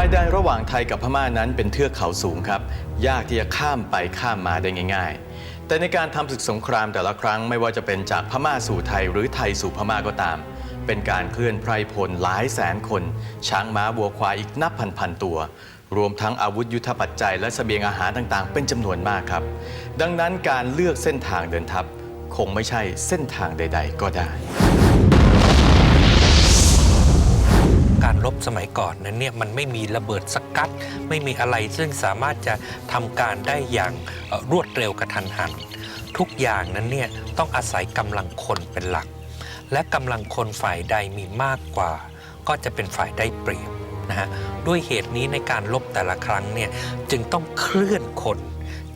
ายแดนระหว่างไทยกับพม่านั้นเป็นเทือกเขาสูงครับ ยากที่จะข้ามไปข้ามมาได้ง่าย ๆ แต่ในการทำศึกสงครามแต่ละครั้งไม่ว่าจะเป็นจากพม่าสู่ไทยหรือไทยสู่พม่าก็ตาม เป็นการเคลื่อนไพรพลหลายแสนคน ช้างม้าวัวควายอีกนับพันๆตัว รวมทั้งอาวุธยุทธปัจจัยและเสบียงอาหารต่างๆ เป็นจำนวนมากครับ ดังนั้นการเลือกเส้นทางเดินทัพ คงไม่ใช่เส้นทางใด ๆ ก็ได้ การรบสมัยก่อนนั้นเนี่ยมันไม่มีระเบิดสกัด ไม่มีอะไรซึ่งสามารถจะทำการได้อย่างรวดเร็วกระทันหัน ทุกอย่างนั้นเนี่ยต้องอาศัยกำลังคนเป็นหลัก และกำลังคนฝ่ายใดมีมากกว่า ก็จะเป็นฝ่ายได้เปรียบนะฮะด้วยเหตุนี้ในการลบแต่ละครั้งเนี่ยจึงต้องเคลื่อนคน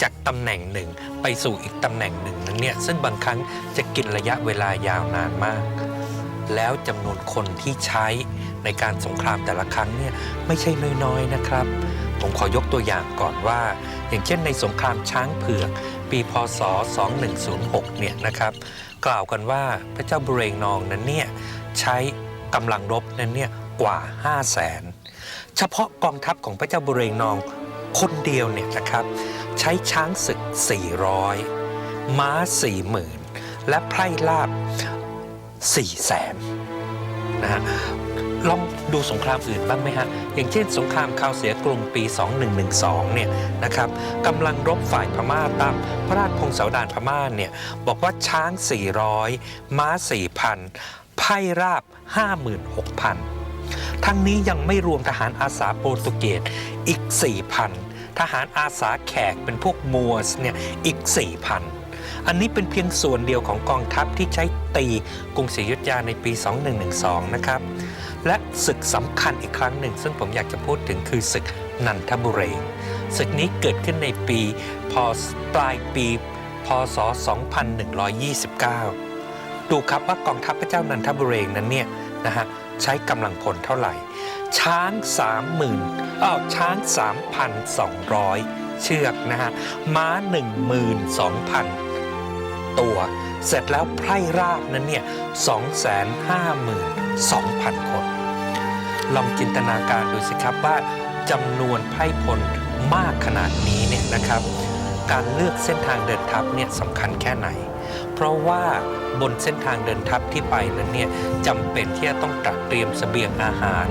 จากตำแหน่งหนึ่งไปสู่อีกตำแหน่งหนึ่งนั้นเนี่ยซึ่งบางครั้งจะกินระยะเวลายาวนานมาก แล้วจำนวนคนที่ใช้ ในการสงครามแต่ละครั้งเนี่ยไม่ใช่น้อยๆนะครับ ผมขอยกตัวอย่างก่อนว่า อย่างเช่นในสงครามช้างเผือก ปีพศ 2106 เนี่ยนะครับกล่าวกันว่าพระเจ้าบุเรงนองนั้นเนี่ยใช้กำลังรบนั้นเนี่ยกว่า 5 0 0แสนเฉพาะกองทัพของพระเจ้าบุเรงนองคนเดียวเนี่ยนะครับ ใช้ช้างศึก 400 ม้า 40,000 และไพร่ลาบ4แสนนะฮะ ลองดูสงครามอื่นบ้างไหมฮะ อย่างเช่นสงครามคาวเสียกรุงปี 2112 เนี่ยนะครับกำลังรบฝ่ายพม่าตามพระราชพงศาวดารพม่าเนี่ยบอกว่าช้าง 400 ม้า 4,000 ไพร่ราบ 56,000 ทั้งนี้ยังไม่รวมทหารอาสาโปรตุเกสอีก 4,000 ทหารอาสาแขกเป็นพวกมัวสเนี่ยอีก 4,000อันนี้เป็นเพียงส่วนเดียวของกองทัพที่ใช้ตีกรุงศรีอยุธยาในปี 2112 นะครับ และศึกสำคัญอีกครั้งหนึ่ง ซึ่งผมอยากจะพูดถึงคือศึกนันทบุรีศึกนี้เกิดขึ้นในปีพปลายปีพศ 2129 ดูครับว่ากองทัพพระเจ้านันทบุรีนั้นเนี่ยนะฮะใช้กำลังพลเท่าไหร่ ช้าง 30,000อ้าวช้าง 3,200 เชือกนะฮะ ม้า 12,000 ตัว เสร็จแล้วไพร่ราบนั้นเนี่ย 252,000 คน ลองจินตนาการดูสิครับว่าจำนวนไพ่พลมากขนาดนี้เนี่ยนะครับ การเลือกเส้นทางเดินทัพเนี่ยสำคัญแค่ไหน เพราะว่าบนเส้นทางเดินทัพที่ไปนั้นเนี่ยจำเป็นที่จะต้องตระเตรียมเสบียงอาหาร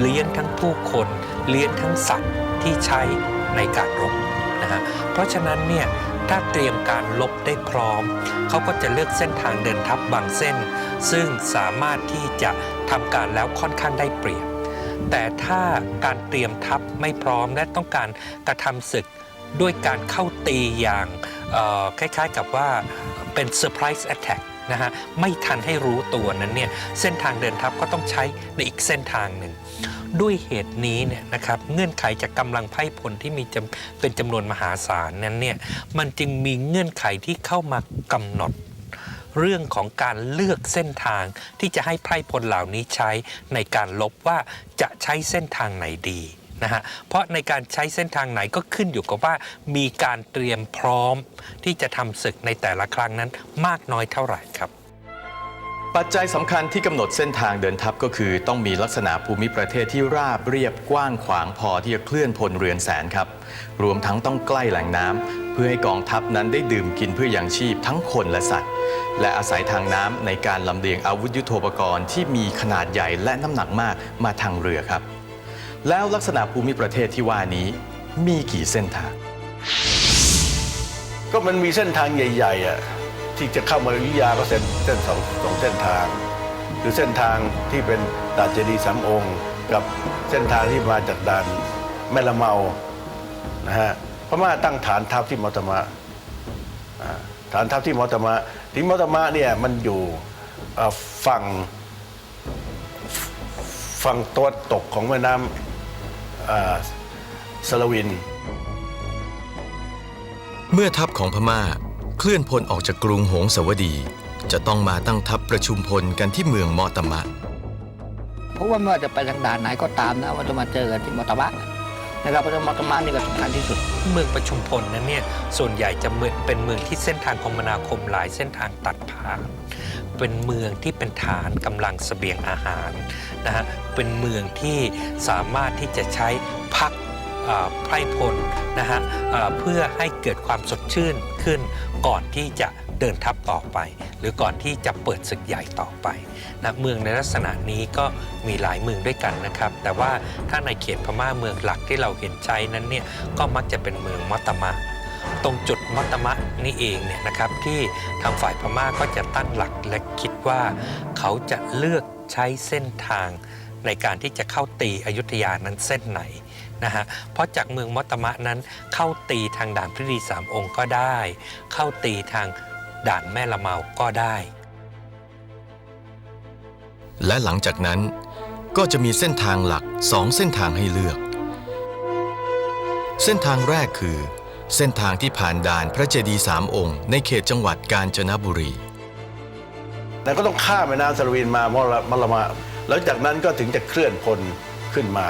เลี้ยงทั้งผู้คนเลี้ยงทั้งสัตว์ที่ใช้ในการรบนะฮะเพราะฉะนั้นเนี่ยถ้าเตรียมการลบได้พร้อม เขาก็จะเลือกเส้นทางเดินทัพบางเส้น ซึ่งสามารถที่จะทำการแล้วค่อนข้างได้เปรียบ แต่ถ้าการเตรียมทัพไม่พร้อมและต้องการกระทำศึกด้วยการเข้าตีอย่างคล้ายๆกับว่าเป็นเซอร์ไพรส์แอตแทกนะฮะไม่ทันให้รู้ตัวนั้นเนี่ยเส้นทางเดินทัพก็ต้องใช้ในอีกเส้นทางหนึ่ง ด้วยเหตุนี้เนี่ยนะครับเงื่อนไขจากกำลังไพ่พลที่มีเป็นจำนวนมหาศาลนั้นเนี่ยมันจึงมีเงื่อนไขที่เข้ามากำหนด เรื่องของการเลือกเส้นทางที่จะให้ไพร่พลเหล่านี้ใช้ในการลบว่าจะใช้เส้นทางไหนดีนะฮะเพราะในการใช้เส้นทางไหนก็ขึ้นอยู่กับว่ามีการเตรียมพร้อมที่จะทำศึกในแต่ละครั้งนั้นมากน้อยเท่าไหร่ครับ ปัจจัยสำคัญที่กำหนดเส้นทางเดินทัพก็คือ ต้องมีลักษณะภูมิประเทศที่ราบเรียบกว้างขวางพอที่จะเคลื่อนพลเรือนแสนครับ รวมทั้งต้องใกล้แหล่งน้ำ เพื่อให้กองทัพนั้นได้ดื่มกินเพื่อยังชีพทั้งคนและสัตว์ และอาศัยทางน้ำในการลำเลียงอาวุธยุโทโธปกรณ์ที่มีขนาดใหญ่และน้ำหนักมากมาทางเรือครับ แล้วลักษณะภูมิประเทศที่ว่านี้มีกี่เส้นทาง ก็มันมีเส้นทางใหญ่ๆอะที่จะเข้ามาอยุธยาก็เส้นเส้นสองสองเส้นทางคือเส้นทางที่เป็นด่านเจดีย์สามองค์ กับเส้นทางที่มาจากด่านแม่ละเมานะฮะ ม่าตั้งฐานทัพที่มอตมะอ่าฐานทัพที่มอตมะที่มอตมะเนี่ยมันอยู่เอ่อฝั่งฝั่งตะวันตกของแม่น้ำอ่าสลวิน เมื่อทัพของพม่าเคลื่อนพลออกจากกรุงหงสาวดี จะต้องมาตั้งทัพประชุมพลกันที่เมืองมอตมะ เพราะว่าไม่ว่าจะไปทางด่านไหนก็ตามนะว่าจะมาเจอกันที่มอตบะ นะครับเพราะฉะนั้นมอตมะนี่ก็สำคัญที่สุด เมืองประชุมพลนั้นเนี่ยส่วนใหญ่จะเมืองเป็นเมืองที่เส้นทางคมนาคมหลายเส้นทางตัดผ่าน เป็นเมืองที่เป็นฐานกำลังเสบียงอาหารนะฮะเป็นเมืองที่สามารถที่จะใช้พักไพร่พลนะฮะเพื่อให้เกิดความสดชื่นขึ้นก่อนที่จะ เดินทัพต่อไป หรือก่อนที่จะเปิดศึกใหญ่ต่อไปนะเมืองในลักษณะนี้ก็มีหลายเมืองด้วยกันนะครับ แต่ว่าถ้าในเขตพม่าเมืองหลักที่เราเห็นใช้นั้นเนี่ยก็มักจะเป็นเมืองมัตตมะตรงจุดมัตตมะนี่เองเนี่ยนะครับที่ทางฝ่ายพม่าก็จะตั้งหลักและคิดว่า เขาจะเลือกใช้เส้นทางในการที่จะเข้าตีอยุธยานั้นเส้นไหนนะฮะเพราะจากเมืองมัตตมะนั้นเข้าตีทางด่านพระดีสามองค์ก็ได้ เข้าตีทาง ด่านแม่ละเมาก็ได้ และหลังจากนั้นก็จะมีเส้นทางหลักสองเส้นทางให้เลือก เส้นทางแรกคือ เส้นทางที่ผ่านด่านพระเจดีย์สามองค์ ในเขตจังหวัดกาญจนบุรีแต่ก็ต้องข้ามแม่น้ำสารวินมามรมรมา แล้วจากนั้นก็ถึงจะเคลื่อนพลขึ้นมา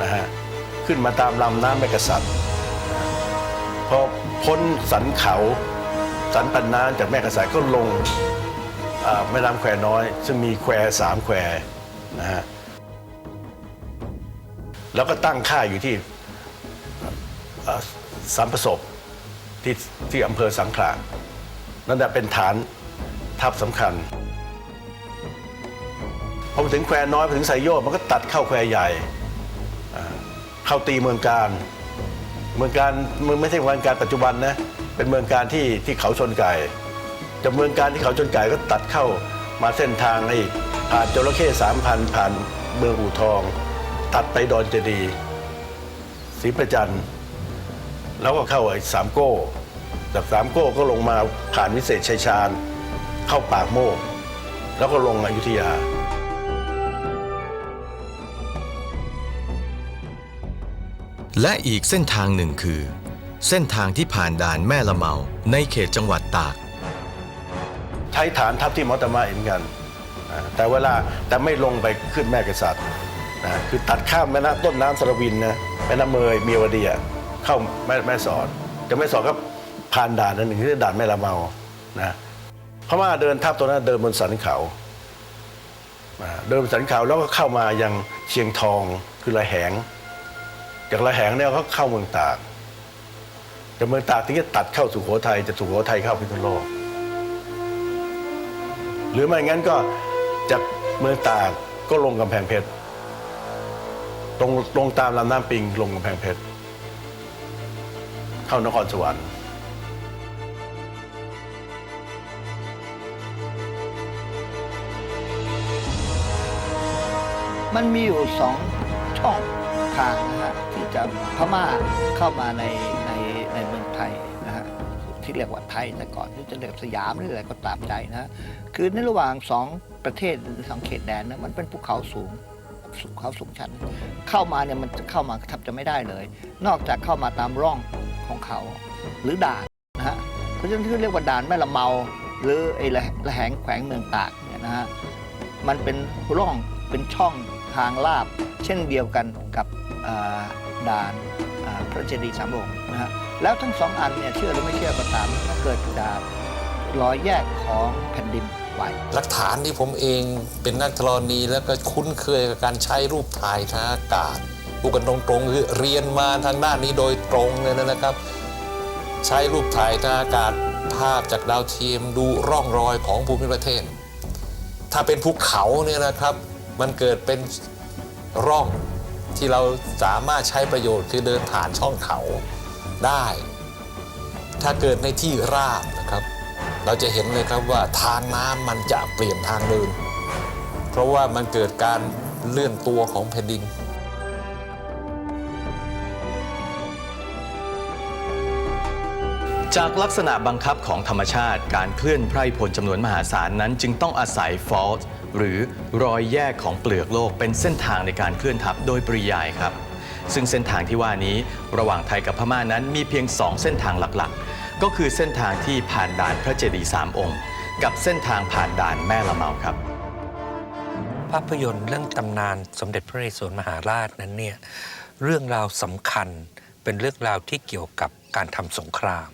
นะฮะขึ้นมาตามลำน้ำแม่กษัตริย์พอพ้นสันเขา สันปันน้ำจากแม่กษัตริย์ก็ลงแม่น้ำแควน้อย ซึ่งมีแควสามแควนะฮะแล้วก็ตั้งค่ายอยู่ที่สามประสบที่ที่อำเภอสังขละนั่นแหละเป็นฐานทัพสำคัญพอมาถึงแควน้อยไปถึงไซโยมันก็ตัดเข้าแควใหญ่ เข้าตีเมืองการ เมืองการเมืองไม่ใช่เมืองการปัจจุบันนะ เป็นเมืองการที่ที่เขาชนไก่จากเมืองการที่เขาชนไก่ก็ตัดเข้ามาเส้นทางอีกผ่านจระเข้สามพันผ่านเมืองอู่ทอง ตัดไปดอนเจดีศรีประจันแล้วก็เข้าไอ้สามโก้ จากสามโก้ก็ลงมาผ่านวิเศษชัยชาญ เข้าปากโมก แล้วก็ลงอยุธยาและอีกเส้นทางหนึ่งคือ เส้นทางที่ผ่านด่านแม่ละเมาในเขตจังหวัดตาก ใช้ฐานทัพที่มอตตาเหมือนกันนะแต่เวลาแต่ไม่ลงไปขึ้นแม่กษัตริย์นะคือตัดข้ามแม่น้ำต้นน้ำสระวินนะแม่น้ำเมยเมียวดีอะเข้าแม่แม่สอดจะแม่สอดก็ผ่านด่านนั้นหนึ่งที่ด่านแม่ละเมานะพม่าเดินทัพตัวนั้นเดินบนสันเขานะเดินบนสันเขาแล้วก็เข้ามายังเชียงทองคือระแหง จากระแหงเนี่ยเขาเข้าเมืองตาก จากเมืองตากถึงจะตัดเข้าสุโขทัยจะสุโขทัยเข้าพิษณุโลก หรือไม่งั้นก็จากเมืองตากก็ลงกำแพงเพชรตรงลงตามลำน้ำปิงลงกำแพงเพชรเข้านครสวรรค์มันมีอยู่สองช่องทางนะฮะที่จะพม่าเข้ามาใน ที่เรียกว่าไทยแต่ก่อนที่จะเรียกสยามหรืออะไรก็ตามใจนะคือในระหว่างสองประเทศหรือสองเขตแดนนะมันเป็นภูเขาสูงภูเขาสูงชัน เข้ามาเนี่ยมันจะเข้ามาแทบจะไม่ได้เลย นอกจากเข้ามาตามร่องของเขา หรือด่านนะฮะเพราะฉะนั้นที่เรียกว่าด่านแม่ละเมา หรือไอ้ระแหงแขวงเมืองตากเนี่ยนะฮะมันเป็นร่องเป็นช่องทางลาบ เช่นเดียวกันกับด่านพระเจดีย์สามองค์นะฮะ แล้วทั้งสองอันเนี่ยเชื่อหรือไม่เชื่อก็ตามเกิดจากรอยแยกของแผ่นดินไหวหลักฐานที่ผมเองเป็นนักธรณีแล้วก็คุ้นเคยกับการใช้รูปถ่ายทางอากาศพูดกันตรงๆคือเรียนมาทางด้านนี้โดยตรงเลยนะครับ ใช้รูปถ่ายทางอากาศภาพจากดาวเทียมดูร่องรอยของภูมิประเทศ ถ้าเป็นภูเขาเนี่ยนะครับ มันเกิดเป็นร่องที่เราสามารถใช้ประโยชน์คือเดินผ่านช่องเขา ได้ ถ้าเกิดในที่ราบนะครับ เราจะเห็นเลยครับว่าทางน้ำมันจะเปลี่ยนทางเดิน เพราะว่ามันเกิดการเลื่อนตัวของแผ่นดินจากลักษณะบังคับของธรรมชาติการเคลื่อนไพร่พลจำนวนมหาศาลนั้น จึงต้องอาศัยฟอลต์หรือรอยแยกของเปลือกโลกเป็นเส้นทางในการเคลื่อนทัพโดยปริยายครับ ซึ่งเส้นทางที่ว่านี้ระหว่างไทยกับพม่านั้นมีเพียง 2 เส้นทางหลักๆ ก็คือเส้นทางที่ผ่านด่านพระเจดีย์สามองค์ กับเส้นทางผ่านด่านแม่ละเมาครับ ภาพยนตร์เรื่องตำนานสมเด็จพระนเรศวรมหาราชนั้นเนี่ยเรื่องราวสำคัญเป็นเรื่องราวที่เกี่ยวกับการทำสงคราม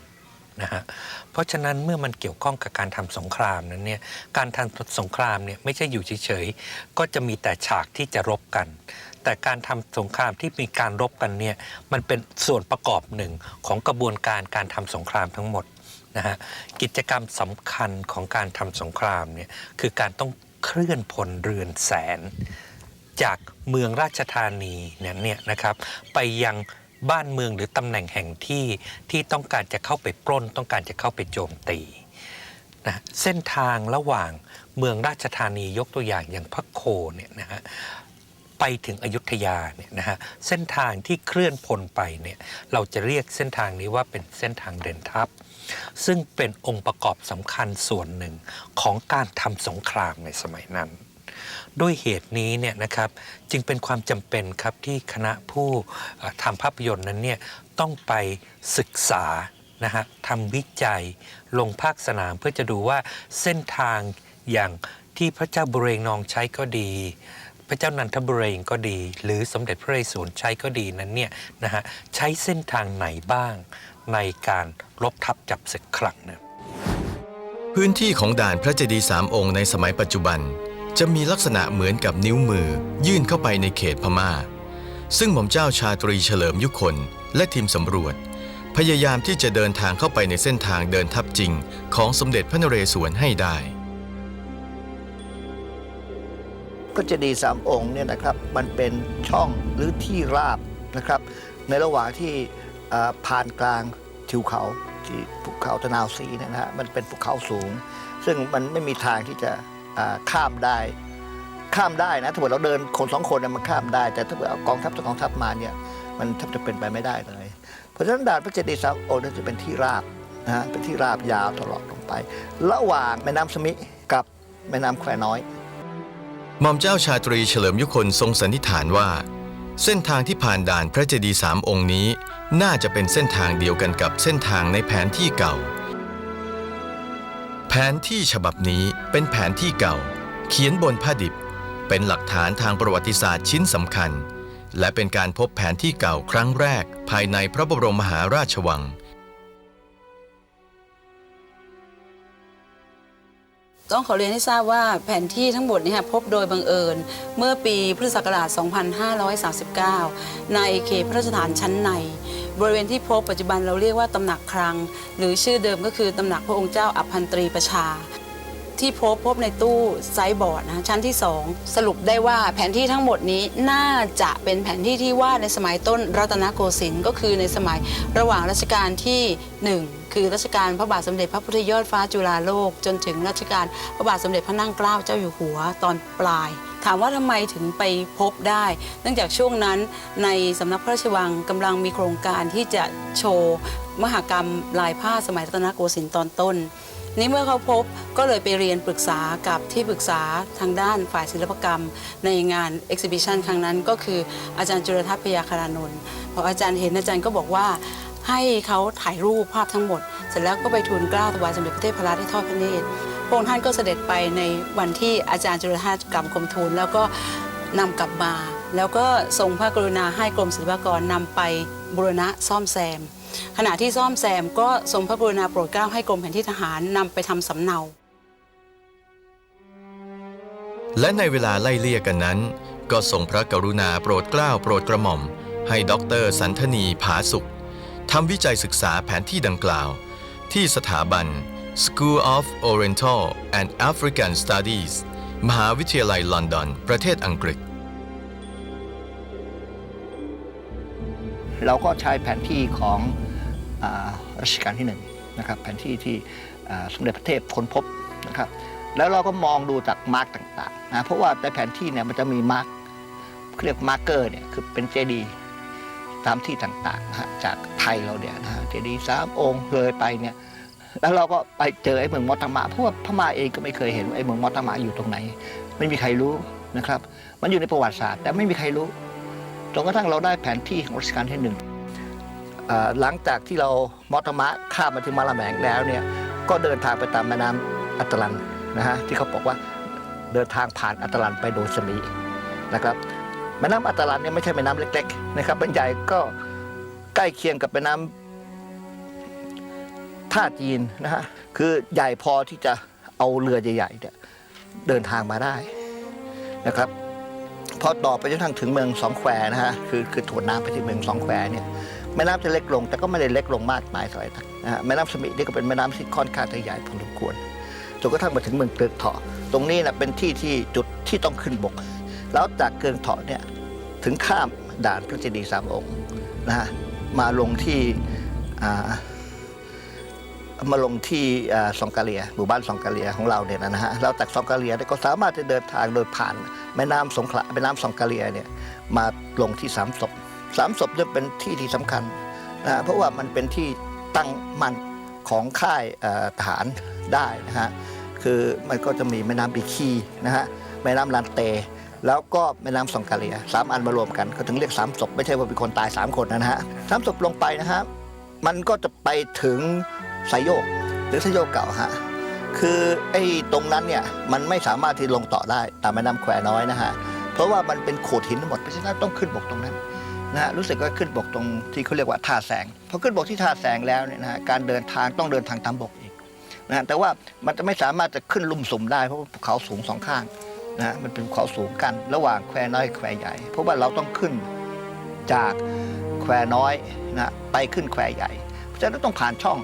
นะฮะเพราะฉะนั้นเมื่อมันเกี่ยวข้องกับการทำสงครามนั้นเนี่ยการทำสงครามเนี่ยไม่ใช่อยู่เฉยๆก็จะมีแต่ฉากที่จะรบกัน แต่การทำสงครามที่มีการรบกันเนี่ยมันเป็นส่วนประกอบหนึ่งของกระบวนการการทำสงครามทั้งหมดนะฮะกิจกรรมสำคัญของการทำสงครามเนี่ยคือการต้องเคลื่อนพลเรือนแสน จากเมืองราชธานีเนี่ยนะครับไปยังบ้านเมืองหรือตำแหน่งแห่งที่ที่ต้องการจะเข้าไปปล้น ต้องการจะเข้าไปโจมตีนะเส้นทางระหว่างเมืองราชธานียกตัวอย่างอย่างพระโคเนี่ยนะฮะ ไปถึงอยุธยาเนี่ยนะฮะเส้นทางที่เคลื่อนพลไปเนี่ยเราจะเรียกเส้นทางนี้ว่าเป็นเส้นทางเดินทัพ ซึ่งเป็นองค์ประกอบสำคัญส่วนหนึ่งของการทำสงครามในสมัยนั้นด้วยเหตุนี้เนี่ยนะครับจึงเป็นความจำเป็นครับที่คณะผู้ทำภาพยนตร์นั้นเนี่ยต้องไปศึกษานะฮะทำวิจัยลงภาคสนามเพื่อจะดูว่าเส้นทางอย่างที่พระเจ้าบุเรงนองใช้ก็ดี พระเจ้านันทบุเรงก็ดี หรือสมเด็จพระนเรศวรใช้ก็ดีนั้นเนี่ยนะฮะใช้เส้นทางไหนบ้างในการรบทับจับศึกครั้งนั้นพื้นที่ของด่านพระเจดีย์สามองค์ในสมัยปัจจุบัน จะมีลักษณะเหมือนกับนิ้วมือ ยื่นเข้าไปในเขตพม่า ซึ่งหม่อมเจ้าชาตรีเฉลิมยุคนและทีมสำรวจ พยายามที่จะเดินทางเข้าไปในเส้นทางเดินทัพจริง ของสมเด็จพระนเรศวรให้ได้ พระเจดีย์สามองค์เนี่ยนะครับมันเป็นช่องหรือที่ราบนะครับ ในระหว่างที่ผ่านกลางทิวเขาที่ภูเขาตะนาวศรีเนยนะฮะมันเป็นภูเขาสูง ซึ่งมันไม่มีทางที่จะข้ามได้ข้ามได้นะถ้าเกิดเราเดินคนสองคนเนี่ยมันข้ามได้ แต่ถ้าเกิดเอากองทัพสองกองทัพมาเนี่ยมันแทบจะเป็นไปไม่ได้เลย เพราะฉะนั้นด่านพระเจดีย์สามองค์นี่ยจะเป็นที่ราบนะฮะเป็นที่ราบยาวตลอดลงไป ระหว่างแม่น้ำสมิกับแม่น้ำแควน้อย หม่อมเจ้าชาตรีเฉลิมยุคนทรงสันนิษฐานว่า เส้นทางที่ผ่านด่านพระเจดีย์สามองค์นี้ น่าจะเป็นเส้นทางเดียวกันกับเส้นทางในแผนที่เก่า แผนที่ฉบับนี้เป็นแผนที่เก่า เขียนบนผ้าดิบ เป็นหลักฐานทางประวัติศาสตร์ชิ้นสำคัญ และเป็นการพบแผนที่เก่าครั้งแรก ภายในพระบรมมหาราชวัง ต้องขอเรียนให้ทราบว่าแผนที่ทั้งหมดนี้พบโดยบังเอิญ เมื่อปีพุทธศักราช 2539 ในเขตพระราชฐานชั้นใน บริเวณที่พบปัจจุบันเราเรียกว่าตำหนักครัง หรือชื่อเดิมก็คือตำหนักพระองค์เจ้าอภันตรีประชา ที่พบพบในตู้ไซส์บอร์ดนะชั้นที่ 2 สรุปได้ว่าแผนที่ทั้งหมดนี้น่าจะเป็นแผนที่ที่วาดในสมัยต้นรัตนโกสินทร์ก็คือในสมัยระหว่างรัชกาลที่ 1 คือรัชกาลพระบาทสมเด็จพระพุทธยอดฟ้าจุฬาโลก จนถึงรัชกาลพระบาทสมเด็จพระนั่งเกล้าเจ้าอยู่หัวตอนปลายถามว่าทำไมถึงไปพบได้ เนื่องจากช่วงนั้นในสำนักพระราชวังกำลังมีโครงการที่จะโชว์ มหกรรมลายผ้าสมัยรัตนโกสินทร์ตอนต้น นี่เมื่อเขาพบก็เลยไปเรียนปรึกษากับที่ปรึกษาทางด้านฝ่ายศิลปกรรม ในงาน Exhibition ครั้งนั้นก็คืออาจารย์จุลทัศน์พยาคารานนท์พออาจารย์เห็นอาจารย์ก็บอกว่าให้เขาถ่ายรูปภาพทั้งหมด เสร็จแล้วก็ไปทูลกล้าถวายสมเด็จพระเทพรัตน์ให้ทอดพระเนตรพระองค์ท่านก็เสด็จไปในวันที่อาจารย์จุลทัศน์กลับกรมทูลแล้วก็นำกลับมา แล้วก็ทรงพระกรุณาให้กรมศิลปากรนำไปบูรณะซ่อมแซม ขณะที่ซ่อมแซมก็ทรงพระกรุณาโปรดเกล้าให้กรมแผนที่ทหารนำไปทำสำเนา และในเวลาไล่เลี่ยกันนั้น ก็ทรงพระกรุณาโปรดเกล้าโปรดกระหม่อม ให้ด็อกเตอร์สันธนีผาสุขทำวิจัยศึกษาแผนที่ดังกล่าว ที่สถาบัน School of Oriental and African Studies มหาวิทยาลัยลอนดอน ประเทศอังกฤษ เราก็ใช้แผนที่ของอา รัชกาลที่หนึ่งนะครับแผนที่ที่สมเด็จพระเทพค้นพบนะครับแล้วเราก็มองดูจากมาร์กต่างๆนะเพราะว่าในแผนที่เนี่ยมันจะมีมาร์กเรียกมาร์เกอร์เนี่ยคือเป็นเจดีย์ตามที่ต่างๆนะฮะจากไทยเราเนี่ยนะฮะเจดีย์สามองค์เลยไปเนี่ยแล้วเราก็ไปเจอไอ้เมืองมอตมะเพราะว่าพม่าเองก็ไม่เคยเห็นว่าไอ้เมืองมอตมะอยู่ตรงไหน ไม่มีใครรู้นะครับ มันอยู่ในประวัติศาสตร์ แต่ไม่มีใครรู้จนกระทั่งเราได้แผนที่ของรัชกาลที่หนึ่ง หลังจากที่เรามอตมะข้ามมาที่มาลาแมงแล้วเนี่ยก็เดินทางไปตามแม่น้ำอัตลันนะฮะที่เขาบอกว่าเดินทางผ่านอัตลันไปโดยสมีนะครับแม่น้ำอัตลันเนี่ยไม่ใช่แม่น้ำเล็กๆนะครับมันใหญ่ก็ใกล้เคียงกับแม่น้ำท่าจีนนะฮะคือใหญ่พอที่จะเอาเรือใหญ่ๆเนี่ยเดินทางมาได้นะครับพอต่อไปจนทั่งถึงเมืองสองแควนะฮะคือคือถ่วน้ำไปที่เมืองสองแควเนี่ย แม่น้ำจะเล็กลง แต่ก็ไม่ได้เล็กลงมากมายเท่าไหร่นะฮะแม่น้ำสมินี่ก็เป็นแม่น้ำที่ค่อนข้างจะใหญ่พอสมควรจนกระทั่งมาถึงเมืองเกลือกเถาะตรงนี้นะเป็นที่ที่จุดที่ต้องขึ้นบก แล้วจากเกลือกเถาะเนี่ยถึงข้ามด่านพระเจดีย์สามองค์นะฮะมาลงที่มาลงที่อ่าซองกาเลียหมู่บ้านซองกาเลียของเราเนี่ยนะฮะแล้วจากซองกาเลียเนี่ยก็สามารถจะเดินทางโดยผ่านแม่น้ำสงขลาแม่น้ำสองกาเลียเนี่ยมาลงที่สามศพ สามศพเนี่ยเป็นที่ที่สำคัญนะเพราะว่ามันเป็นที่ตั้งมั่นของค่ายทหารได้นะฮะคือมันก็จะมีแม่น้ำบีคีนะฮะแม่น้ำลานเต แล้วก็แม่น้ำสองกาเลียสามอันมารวมกันก็ถึงเรียกสามศพไม่ใช่ว่าเป็นคนตายสามคนนะฮะสามศพลงไปนะฮะมันก็จะไปถึงไซโยกหรือไซโยกเก่าฮะคือไอ้ตรงนั้นเนี่ยมันไม่สามารถที่ลงต่อได้ตามแม่น้ำแควน้อยนะฮะเพราะว่ามันเป็นโขดหินทั้งหมดเพราะฉะนั้นต้องขึ้นบกตรงนั้น นะฮะรู้สึกว่าขึ้นบกตรงที่เขาเรียกว่าท่าแสงพอขึ้นบกที่ท่าแสงแล้วเนี่ยนะฮะการเดินทางต้องเดินทางตามบกอีกนะฮะแต่ว่ามันจะไม่สามารถจะขึ้นลุ่มสุ่มได้เพราะว่าภูเขาสูงสองข้างนะฮะมันเป็นภูเขาสูงกัน ระหว่างแควน้อยแควใหญ่ เพราะว่าเราต้องขึ้นจากแควน้อยนะไปขึ้นแควใหญ่เพราะฉะนั้นต้องผ่านช่อง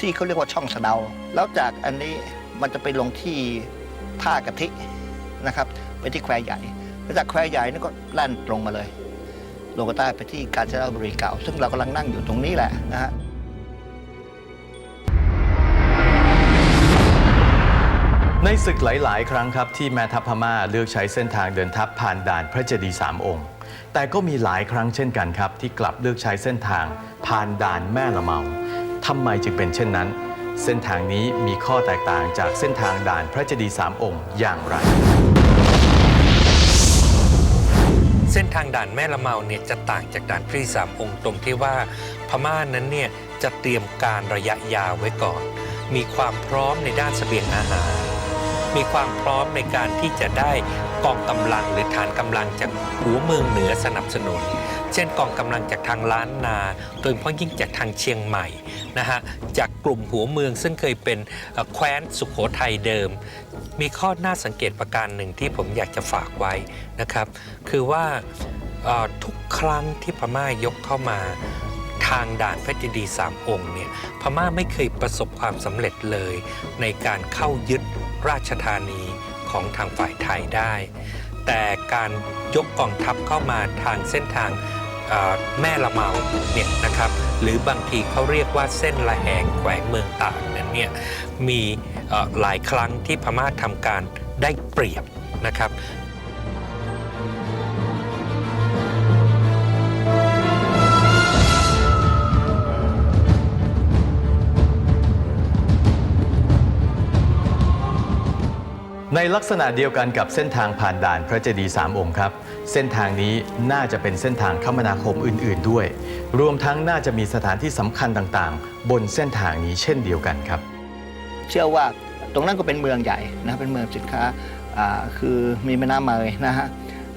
ที่เขาเรียกว่าช่องสะเดา แล้วจากอันนี้มันจะไปลงที่ท่ากะทินะครับไปที่แควใหญ่แล้วจากแควใหญ่นี่ก็แล่นตรงมาเลย ลงก็ใต้ไปที่กาญจนบุรีเก่า ซึ่งเรากำลังนั่งอยู่ตรงนี้แหละนะฮะในศึกหลาย ๆ ครั้งครับที่แม่ทัพพม่าเลือกใช้เส้นทางเดินทัพผ่านด่านพระเจดีย์สามองค์ แต่ก็มีหลายครั้งเช่นกันครับ ที่กลับเลือกใช้เส้นทางผ่านด่านแม่ละเมาทำไมจึงเป็นเช่นนั้น เส้นทางนี้มีข้อแตกต่างจากเส้นทางด่านพระเจดีย์สามองค์อย่างไร เส้นทางด่านแม่ละเมาเนี่ยจะต่างจากด่านพระสามองค์ตรงที่ว่าพม่านั้นเนี่ยจะเตรียมการระยะยาวไว้ก่อน มีความพร้อมในด้านเสบียงอาหาร มีความพร้อมในการที่จะได้กองกำลังหรือฐานกำลังจากหัวเมืองเหนือสนับสนุน ช่นกองกำลังจากทางล้านนาโดยเฉพาะยิ่งจากทางเชียงใหม่นะฮะจากกลุ่มหัวเมืองซึ่งเคยเป็นแคว้นสุขโขทัยเดิม มีข้อน่าสังเกตประการหนึ่งที่ผมอยากจะฝากไว้นะครับ คือว่าทุกครั้งที่พม่ายกเข้ามาทางด่านพระเจดีย์สามองค์เนี่ยพม่าไม่เคยประสบความสำเร็จเลย ในการเข้ายึดราชธานีของทางฝ่ายไทยได้ แต่การยกกองทัพเข้ามาทางเส้นทาง แม่ละเมาเนี่ยนะครับหรือบางทีเขาเรียกว่าเส้นละแหงแขวงเมืองตากนั้นเนี่ยมีหลายครั้งที่พม่าทำการได้เปรียบนะครับในลักษณะเดียวกันกับเส้นทางผ่านด่านพระเจดีย์สามองค์ครับ เส้นทางนี้น่าจะเป็นเส้นทางคมนาคมอื่น ๆ ด้วย รวมทั้งน่าจะมีสถานที่สำคัญต่างๆ บนเส้นทางนี้เช่นเดียวกันครับ เชื่อว่าตรงนั้นก็เป็นเมืองใหญ่นะเป็นเมืองสินค้าคือมีแม่น้ำเมยนะฮะ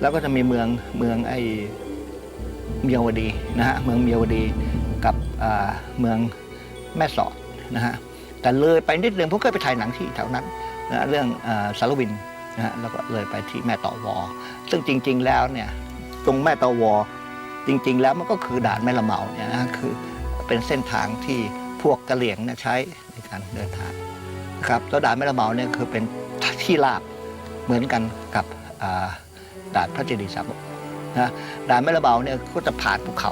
แล้วก็จะมีเมืองเมืองไอเมียวดีนะฮะเมืองเมียวดีกับเมืองแม่สอดนะฮะแต่เลยไปนิดนึงผมเคยไปถ่ายหนังที่แถวนั้นนะเรื่องอาสารวิน นะแล้วก็เลยไปที่แม่ต่อวอ ซึ่งจริง ๆ แล้วเนี่ยตรงแม่ต่อวอ จริง ๆ แล้วมันก็คือด่านแม่ละเมาเนี่ยนะคือเป็นเส้นทางที่พวกกะเหลี่ยงใช้ในการเดินทางนะครับแล้วด่านแม่ละเมาเนี่ยคือเป็นที่ราบเหมือนกันกับด่านพระเจดีย์สามนะด่านแม่ละเมาเนี่ยก็จะผ่านภูเขา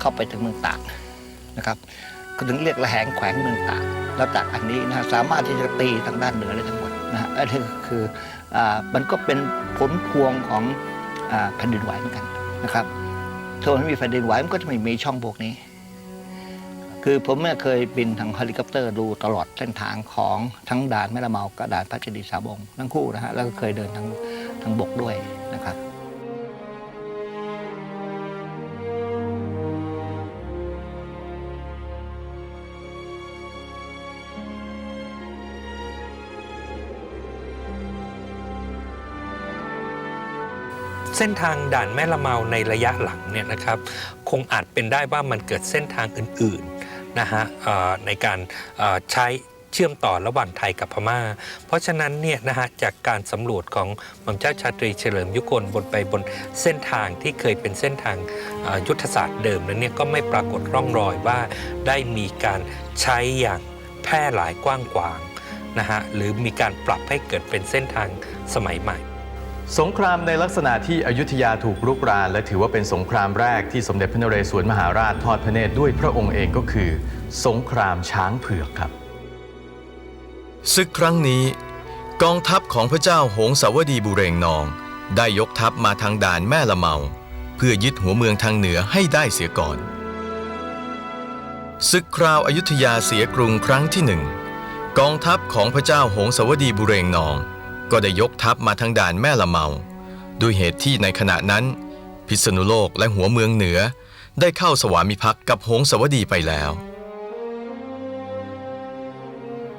เข้าไปถึงเมืองตากนะครับก็ถึงเรียกระแหงแขวงเมืองตากแล้วจากอันนี้นะสามารถที่จะตีทางด้านเหนือได้ท นะอันนี้คืออมันก็เป็นผลพวงของอแผ่นดินไหวเหมือนกันนะครับถ้ามันมีแผ่นดินไหวมันก็จะไม่มีช่องพวกนี้ คือผมเนี่ยเคยบินทางเฮลิคอปเตอร์ดูตลอดเส้นทางของทั้งด่านแม่ละเมากับด่านพระเจดีย์สามองค์ทั้งคู่นะฮะแล้วก็เคยเดินทางทางบกด้วยนะครับ เส้นทางด่านแม่ละเมาในระยะหลังเนี่ยนะครับ คงอาจเป็นได้ว่ามันเกิดเส้นทางอื่นๆนะฮะในการใช้เชื่อมต่อระหว่างไทยกับพม่า เพราะฉะนั้นเนี่ยนะฮะจากการสำรวจของหม่อมเจ้าชาตรีเฉลิมยุคลบนไปบนเส้นทางที่เคยเป็นเส้นทางยุทธศาสตร์เดิมนั้นเนี่ยก็ไม่ปรากฏร่องรอยว่าได้มีการใช้อย่างแพร่หลายกว้างขวางนะฮะหรือมีการปรับให้เกิดเป็นเส้นทางสมัยใหม่ สงครามในลักษณะที่อยุธยาถูกรุกราน และถือว่าเป็นสงครามแรกที่สมเด็จพระนเรศวรมหาราชทอดพระเนตรด้วยพระองค์เองก็คือ สงครามช้างเผือกครับศึกครั้งนี้ กองทัพของพระเจ้าหงสาวดีบุเรงนอง ได้ยกทัพมาทางด่านแม่ละเมา เพื่อยึดหัวเมืองทางเหนือให้ได้เสียก่อนศึกคราวอายุทยาเสียกรุงครั้งที่หนึ่งกองทัพของพระเจ้าหงสาวดีบุเรงนอง ก็ได้ยกทัพมาทางด่านแม่ละเมา ด้วยเหตุที่ในขณะนั้น พิษณุโลกและหัวเมืองเหนือได้เข้าสวามิภักดิ์กับหงสวดีไปแล้ว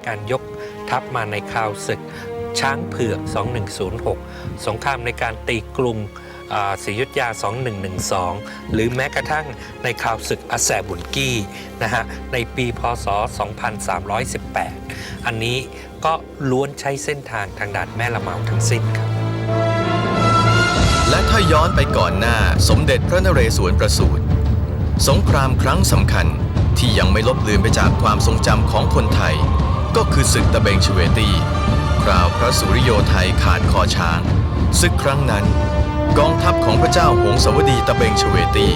การยกทัพมาในคราวศึกช้างเผือก 2106 สงครามในการตีกรุงอ่าศรียุธยา 2112 หรือแม้กระทั่งในคราวศึกอาแสบุนกี้นะฮะในปีพศ 2318 อันนี้ ก็ล้วนใช้เส้นทางทางด่านแม่ละเมาทั้งสิ้นครับ และถ้าย้อนไปก่อนหน้าสมเด็จพระนเรศวรประสูติสงครามครั้งสำคัญที่ยังไม่ลบเลือนไปจากความทรงจำของคนไทย ก็คือศึกตะเบงชเวตีคราวพระสุริโยไทยขาดคอช้างศึกครั้งนั้น กองทัพของพระเจ้าหงสาวดีตะเบงชเวตี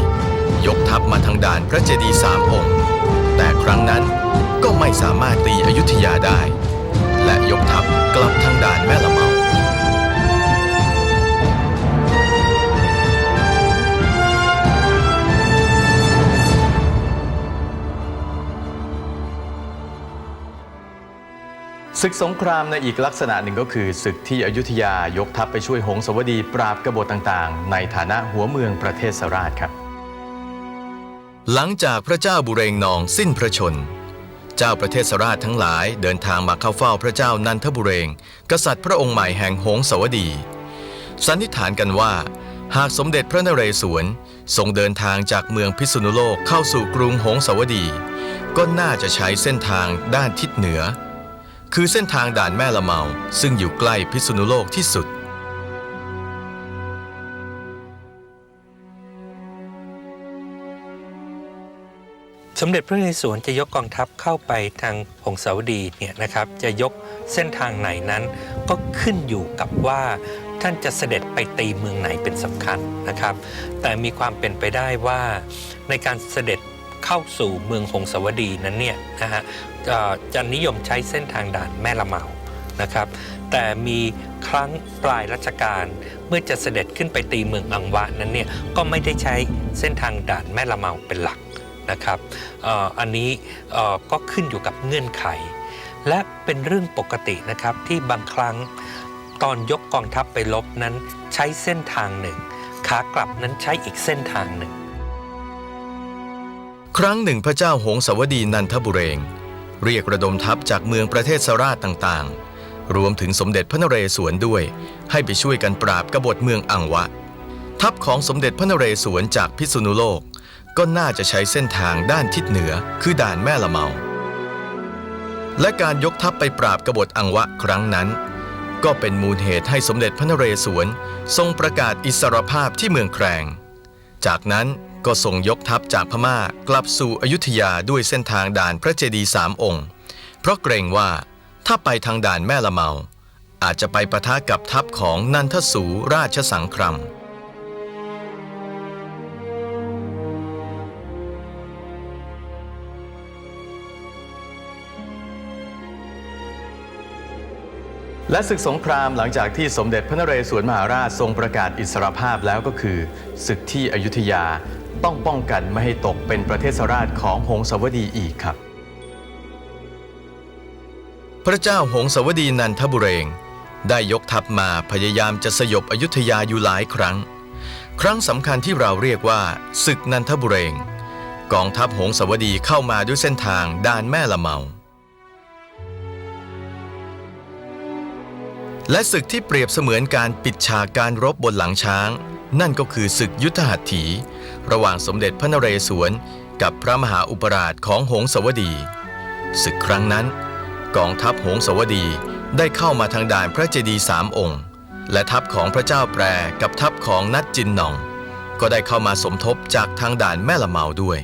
ยกทัพมาทางด่านพระเจดีย์สามองค์ แต่ครั้งนั้นก็ไม่สามารถตีอยุธยาได้ และยกทัพกลับทางด่านแม่ละเมา ศึกสงครามในอีกลักษณะหนึ่งก็คือ ศึกที่อยุธยายกทัพไปช่วยหงสาวดีปราบกบฏต่างๆ ในฐานะหัวเมืองประเทศสราชครับ หลังจากพระเจ้าบุเรงนองสิ้นพระชน เจ้าประเทศสราชทั้งหลายเดินทางมาเข้าเฝ้าพระเจ้านันทบุเรง กษัตริย์พระองค์ใหม่แห่งหงสวดี สันนิษฐานกันว่า หากสมเด็จพระนเรศวรทรงเดินทางจากเมืองพิษณุโลกเข้าสู่กรุงหงสวดี ก็น่าจะใช้เส้นทางด้านทิศเหนือ คือเส้นทางด่านแม่ละเมา ซึ่งอยู่ใกล้พิษณุโลกที่สุด สมเด็จพระนเรศวรจะยกกองทัพเข้าไปทางหงสาวดีเนี่ยนะครับจะยกเส้นทางไหนนั้น ก็ขึ้นอยู่กับว่าท่านจะเสด็จไปตีเมืองไหนเป็นสำคัญนะครับ แต่มีความเป็นไปได้ว่าในการเสด็จเข้าสู่เมืองหงสาวดีนั้นเนี่ยนะฮะจะนิยมใช้เส้นทางด่านแม่ละเมานะครับ แต่มีครั้งปลายรัชกาลเมื่อจะเสด็จขึ้นไปตีเมืองอังวะนั้นเนี่ยก็ไม่ได้ใช้เส้นทางด่านแม่ละเมาเป็นหลัก นะครับอันนี้ก็ขึ้นอยู่กับเงื่อนไข และเป็นเรื่องปกตินะครับที่บางครั้งตอนยกกองทัพไปลบนั้นใช้เส้นทางหนึ่ง ขากลับนั้นใช้อีกเส้นทางหนึ่ง ครั้งหนึ่งพระเจ้าหงสาวดีนันทบุเรง เรียกระดมทัพจากเมืองประเทศสราชต่างๆ รวมถึงสมเด็จพระนเรศวรด้วย ให้ไปช่วยกันปราบกบฏเมืองอังวะ ทัพของสมเด็จพระนเรศวรจากพิษณุโลก ก็น่าจะใช้เส้นทางด้านทิศเหนือคือด่านแม่ละเมา และการยกทัพไปปราบกบฏอังวะครั้งนั้น ก็เป็นมูลเหตุให้สมเด็จพระนเรศวรทรงประกาศอิสรภาพที่เมืองแครง จากนั้นก็ส่งยกทัพจากพม่ากลับสู่อยุธยาด้วยเส้นทางด่านพระเจดีย์สามองค์ เพราะเกรงว่าถ้าไปทางด่านแม่ละเมา อาจจะไปประทะกับทัพของนันทสูราชสังครัม และศึกสงครามหลังจากที่สมเด็จพระนเรศวรมหาราชทรงประกาศอิสรภาพแล้วก็คือ ศึกที่อยุธยาต้องป้องกันไม่ให้ตกเป็นประเทศราชของหงสาวดีอีกครับ พระเจ้าหงสาวดีนันทบุเรง ได้ยกทัพมาพยายามจะสยบอยุธยาอยู่หลายครั้ง ครั้งสำคัญที่เราเรียกว่า ศึกนันทบุเรง กองทัพหงสาวดีเข้ามาด้วยเส้นทางด่านแม่ละเมา และศึกที่เปรียบเสมือนการปิดฉากการรบบนหลังช้าง นั่นก็คือศึกยุทธหัตถี ระหว่างสมเด็จพระนเรศวร กับพระมหาอุปราชของหงสาวดี ศึกครั้งนั้น กองทัพหงสาวดีได้เข้ามาทางด่านพระเจดีย์สามองค์ และทัพของพระเจ้าแปรกับทัพของนัดจินหนอง ก็ได้เข้ามาสมทบจากทางด่านแม่ละเมาด้วย